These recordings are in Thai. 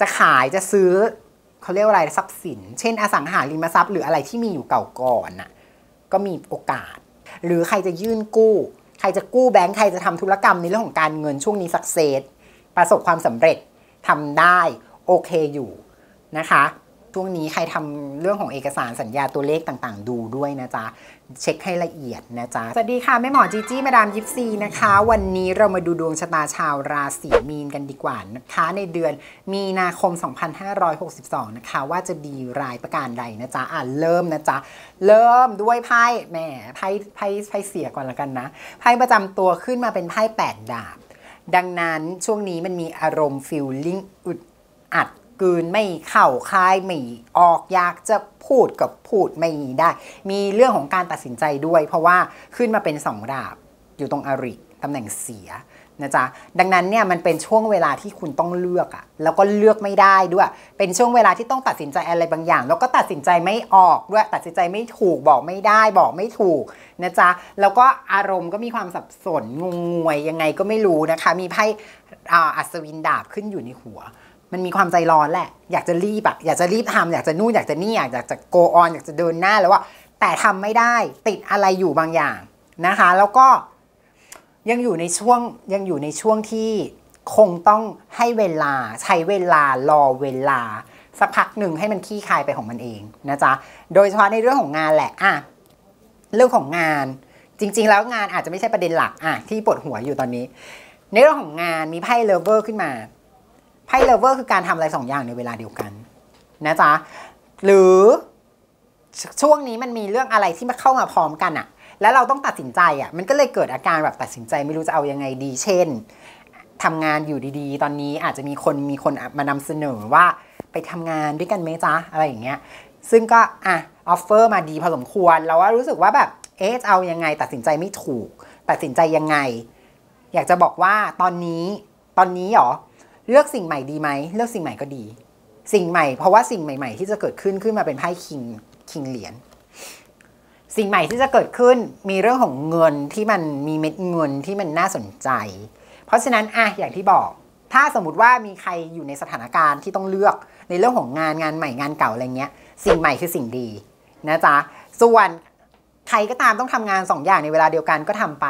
จะขายจะซื้อเขาเรียกว่าอะไรทรัพย์สิน เช่น อสังหาริมทรัพย์หรืออะไรที่มีอยู่เก่าก่อนน่ะก็มีโอกาส หรือใครจะยื่นกู้ ใครจะกู้แบงค์ใครจะทำธุรกรรมในเรื่องของการเงินช่วงนี้สักเซสประสบความสำเร็จทำได้โอเคอยู่นะคะ ช่วงนี้ใครทำเรื่องของเอกสารสัญญาตัวเลขต่างๆ ดูด้วยนะจ๊ะ เช็คให้ละเอียดนะจ๊ะ สวัสดีค่ะ แม่หมอจีจี้มาดามยิปซีนะคะ วันนี้เรามาดูดวงชะตาชาวราศีมีนกันดีกว่านะคะ ในเดือนมีนาคม 2562 นะคะ ว่าจะดีรายประการใดนะจ๊ะ อะเริ่มนะจ๊ะ เริ่มด้วยไพ่แหมไพ่ไพ่ไพ่เสียก่อนละกันนะไพ่ประจำตัวขึ้นมาเป็นไพ่แปดดาบดังนั้นช่วงนี้มันมีอารมณ์ฟิลลิ่งอึดอัด กืนไม่เข้าคายไม่ออกอยากจะพูดกับพูดไม่ได้ มีเรื่องของการตัดสินใจด้วย เพราะว่าขึ้นมาเป็นสองดาบอยู่ตรงอริตำแหน่งเสียนะจ๊ะดังนั้นเนี่ยมันเป็นช่วงเวลาที่คุณต้องเลือกอะแล้วก็เลือกไม่ได้ด้วย เป็นช่วงเวลาที่ต้องตัดสินใจอะไรบางอย่าง แล้วก็ตัดสินใจไม่ออกด้วย ตัดสินใจไม่ถูกบอกไม่ได้บอกไม่ถูกนะจ๊ะแล้วก็อารมณ์ก็มีความสับสนงงงวยยังไงก็ไม่รู้นะคะ มีไพ่อัศวินดาบขึ้นอยู่ในหัว มันมีความใจร้อนแหละ อยากจะรีบอะอยากจะรีบทำอยากจะนู่นอยากจะนี่อยากจะ go on อยากจะเดินหน้าแล้วว่าแต่ทำไม่ได้ติดอะไรอยู่บางอย่างนะคะ แล้วก็ยังอยู่ในช่วงยังอยู่ในช่วงที่คงต้องให้เวลาใช้เวลารอเวลา สักพักหนึ่งให้มันขี้คายไปของมันเองนะจ๊ะโดยเฉพาะในเรื่องของงานแหละอะเรื่องของงานจริง ๆ แล้วงานอาจจะไม่ใช่ประเด็นหลักอะที่ปวดหัวอยู่ตอนนี้ ในเรื่องของงานมีไพ่เลเวอร์ขึ้นมา ไพ่เลเวอร์คือการทำอะไรสองอย่างในเวลาเดียวกันนะจ๊ะหรือช่วงนี้มันมีเรื่องอะไรที่มาเข้ามาพร้อมกันอะแล้วเราต้องตัดสินใจอะมันก็เลยเกิดอาการแบบตัดสินใจไม่รู้จะเอายังไงดี เช่นทำงานอยู่ดีๆ ตอนนี้อาจจะมีคนมีคนมานำเสนอว่าไปทำงานด้วยกันไหมจ๊ะอะไรอย่างเงี้ยซึ่งก็อะออฟเฟอร์มาดีพอสมควรเราว่ารู้สึกว่าแบบเอ๊ะจเอายังไง ตัดสินใจไม่ถูก ตัดสินใจยังไง อยากจะบอกว่าตอนนี้ตอนนี้หรอ เลือกสิ่งใหม่ดีไหมเลือกสิ่งใหม่ก็ดี สิ่งใหม่เพราะว่าสิ่งใหม่ๆ ที่จะเกิดขึ้นขึ้นมาเป็นไพ่คิงคิงเหรียญสิ่งใหม่ที่จะเกิดขึ้นมีเรื่องของเงินที่มันมีเม็ดเงินที่มันน่าสนใจ เพราะฉะนั้นอะอย่างที่บอก ถ้าสมมติว่ามีใครอยู่ในสถานการณ์ที่ต้องเลือกในเรื่องของงานงานใหม่งานเก่าอะไรเงี้ย สิ่งใหม่คือสิ่งดีนะจ๊ะส่วน ใครก็ตามต้องทำงานสองอย่างในเวลาเดียวกันก็ทำไป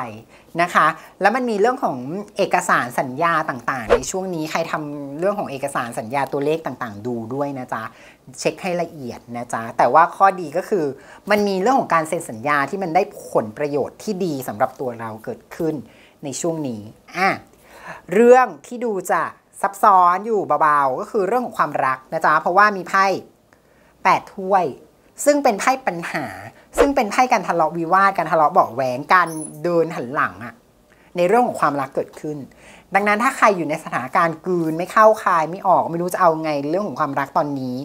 นะคะ แล้วมันมีเรื่องของเอกสารสัญญาต่างๆ ในช่วงนี้ใครทำเรื่องของเอกสารสัญญาตัวเลขต่างๆ ดูด้วยนะจ๊ะเช็คให้ละเอียดนะจ๊ะแต่ว่าข้อดีก็คือ มันมีเรื่องของการเซ็นสัญญาที่มันได้ผลประโยชน์ที่ดีสำหรับตัวเราเกิดขึ้นในช่วงนี้อะเรื่องที่ดูจะซับซ้อนอยู่เบาๆก็คือเรื่องของความรักนะจ๊ะเพราะว่ามีไพ่แปดถ้วย ซึ่งเป็นไพ่ปัญหา ซึ่งเป็นไพ่การทะเลาะวิวาทการทะเลาะเบาะแหวงการเดินหันหลังอะในเรื่องของความรักเกิดขึ้น ดังนั้นถ้าใครอยู่ในสถานการณ์กืนไม่เข้าคายไม่ออกไม่รู้จะเอาไงเรื่องของความรักตอนนี้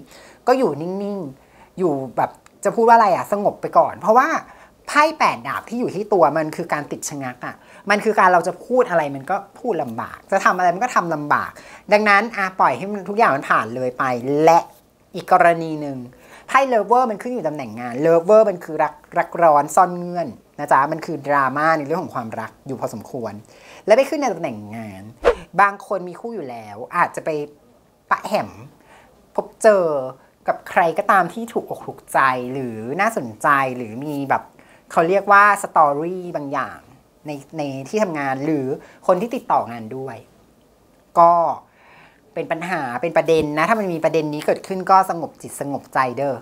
ก็อยู่นิ่งๆอยู่แบบจะพูดว่าอะไรอะสงบไปก่อน เพราะว่าไพ่แปดดาบที่อยู่ที่ตัวมันคือการติดชะงักอะมันคือการเราจะพูดอะไรมันก็พูดลำบาก จะทำอะไรมันก็ทำลำบาก ดังนั้นอาปล่อยให้มันทุกอย่างมันผ่านเลยไป และอีกกรณีหนึ่ง ไพ่เลเวอร์มันขึ้นอยู่ตำแหน่งงานเลเวอร์มันคือรักรักร้อนซ่อนเงื่อนนะจ๊ะมันคือดราม่าในเรื่องของความรักอยู่พอสมควร และไปขึ้นในตำแหน่งงาน บางคนมีคู่อยู่แล้ว อาจจะไปปะแหมพบเจอกับใครก็ตามที่ถูกอกถูกใจหรือน่าสนใจหรือมีแบบเขาเรียกว่าสตอรี่บางอย่างในในที่ทำงานหรือคนที่ติดต่องานด้วย ก็ เป็นปัญหาเป็นประเด็นนะ ถ้ามันมีประเด็นนี้เกิดขึ้นก็สงบจิตสงบใจเด้อ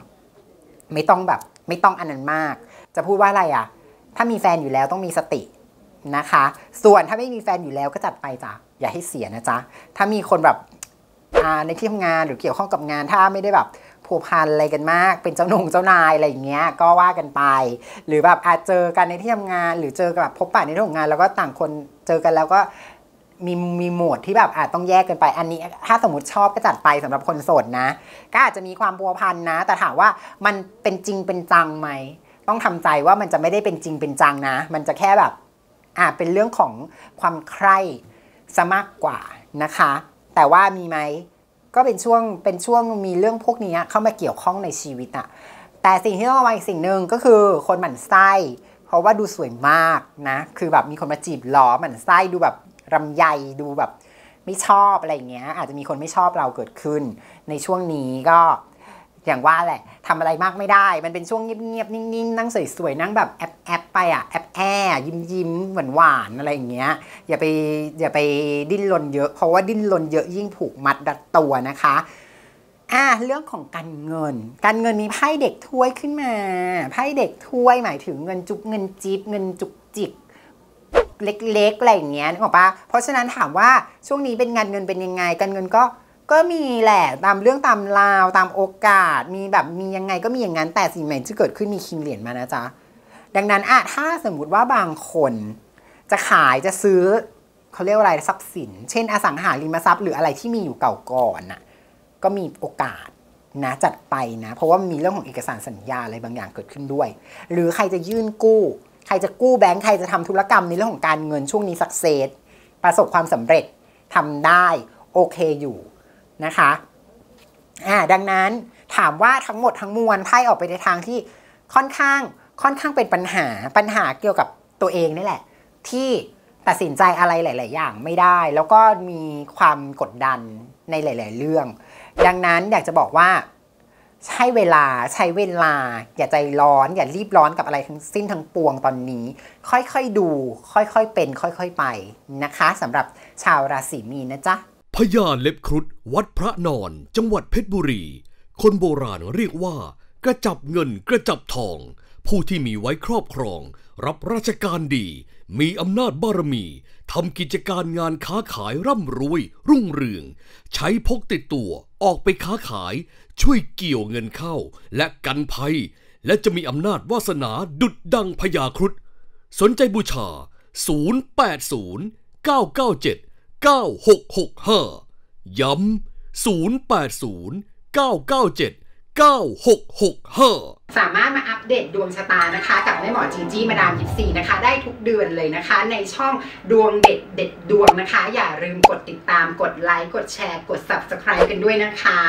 ไม่ต้องแบบไม่ต้องอันนั้นมาก จะพูดว่าอะไรอะ ถ้ามีแฟนอยู่แล้วต้องมีสตินะคะ ส่วนถ้าไม่มีแฟนอยู่แล้วก็จัดไปจ้ะอย่าให้เสียนะจ๊ะถ้ามีคนแบบในที่ทำงานหรือเกี่ยวข้องกับงานถ้าไม่ได้แบบผูกพันอะไรกันมาก เป็นเจ้าหนุ่งเจ้านายอะไรอย่างเงี้ยก็ว่ากันไป หรือแบบอาจเจอกันในที่ทำงาน หรือเจอกับพบปะในที่ทำงาน แล้วก็ต่างคนเจอกันแล้วก็ มีมีโหมดที่แบบอาจต้องแยกกันไป อันนี้ถ้าสมมติชอบก็จัดไปสำหรับคนโสดนะ ก็อาจจะมีความพัวพันนะ แต่ถามว่ามันเป็นจริงเป็นจังไหม ต้องทำใจว่ามันจะไม่ได้เป็นจริงเป็นจังนะ มันจะแค่แบบอ่าเป็นเรื่องของความใคร่ซะมากกว่านะคะ แต่ว่ามีไหมก็เป็นช่วงเป็นช่วงมีเรื่องพวกนี้เข้ามาเกี่ยวข้องในชีวิตอะแต่สิ่งที่ต้องระวังอีกสิ่งหนึ่งก็คือคนหมั่นไส้ เพราะว่าดูสวยมากนะ คือแบบมีคนมาจีบหล้อหมั่นไส้ดูแบบ รำใยดูแบบไม่ชอบอะไรอย่างเงี้ย อาจจะมีคนไม่ชอบเราเกิดขึ้น ในช่วงนี้ก็อย่างว่าแหละทำอะไรมากไม่ได้ มันเป็นช่วงเงียบๆนิ่งๆนั่งสวยๆนั่งแบบแอปแอปไปอะแอปแอยิ้มยิ้มหวานหวานๆอะไรอย่างเงี้ยอย่าไปอย่าไปดิ้นรนเยอะ เพราะว่าดิ้นรนเยอะยิ่งผูกมัดดัดตัวนะคะอะเรื่องของการเงิน การเงินมีไพ่เด็กถ้วยขึ้นมาไพ่เด็กถ้วยหมายถึงเงินจุกเงินจิบเงินจุกจิก เล็กๆอะไรอย่างเงี้ยนึกออกปะเพราะฉะนั้นถามว่าช่วงนี้เป็นงานเงินเป็นยังไง การเงินก็ก็มีแหละตามเรื่องตามราวตามโอกาส มีแบบมียังไงก็มีอย่างนั้นแต่สิ่งใหม่ที่เกิดขึ้นมีคิงเหรียญมานะจ๊ะดังนั้นอะถ้าสมมุติว่าบางคนจะขายจะซื้อเขาเรียกว่าอะไรทรัพย์สิน เช่น อสังหาริมทรัพย์หรืออะไรที่มีอยู่เก่าก่อนน่ะก็มีโอกาสนะจัดไปนะ เพราะว่ามีเรื่องของเอกสารสัญญาอะไรบางอย่างเกิดขึ้นด้วย หรือใครจะยื่นกู้ ใครจะกู้แบงค์ใครจะทำธุรกรรมในเรื่องของการเงินช่วงนี้สักเซสประสบความสำเร็จทำได้โอเคอยู่นะคะอ่าดังนั้นถามว่าทั้งหมดทั้งมวลไพ่ออกไปในทางที่ค่อนข้างค่อนข้างเป็นปัญหาปัญหาเกี่ยวกับตัวเองนี่แหละ ที่ตัดสินใจอะไรหลาย ๆ อย่างไม่ได้ แล้วก็มีความกดดันในหลาย ๆ เรื่อง ดังนั้นอยากจะบอกว่า ใช้เวลาใช้เวลา อย่าใจร้อน อย่ารีบร้อนกับอะไรทั้งสิ้นทั้งปวงตอนนี้ ค่อยๆดู ค่อยๆเป็น ค่อยๆไปนะคะสำหรับชาวราศีมีนนะจ๊ะพญาเล็บครุฑวัดพระนอน จังหวัดเพชรบุรี คนโบราณเรียกว่ากระจับเงินกระจับทอง ผู้ที่มีไว้ครอบครอง รับราชการดี มีอำนาจบารมีทำกิจการงานค้าขายร่ำรวย รุ่งเรือง ใช้พกติดตัวออกไปค้าขาย ช่วยเกี่ยวเงินเข้า และกันภัย และจะมีอำนาจวาสนาดุดดังพญาครุฑสนใจบูชา 080 997 9665 ย้ำ 080 997 9665 สามารถมาอัปเดตดวงชะตานะคะ กับแม่หมอจีจี้มาดามยิปซีนะคะ ได้ทุกเดือนเลยนะคะ ในช่องดวงเด็ดเด็ดดวงนะคะ อย่าลืมกดติดตามกดไลค์กดแชร์ กด subscribe กันด้วยนะคะ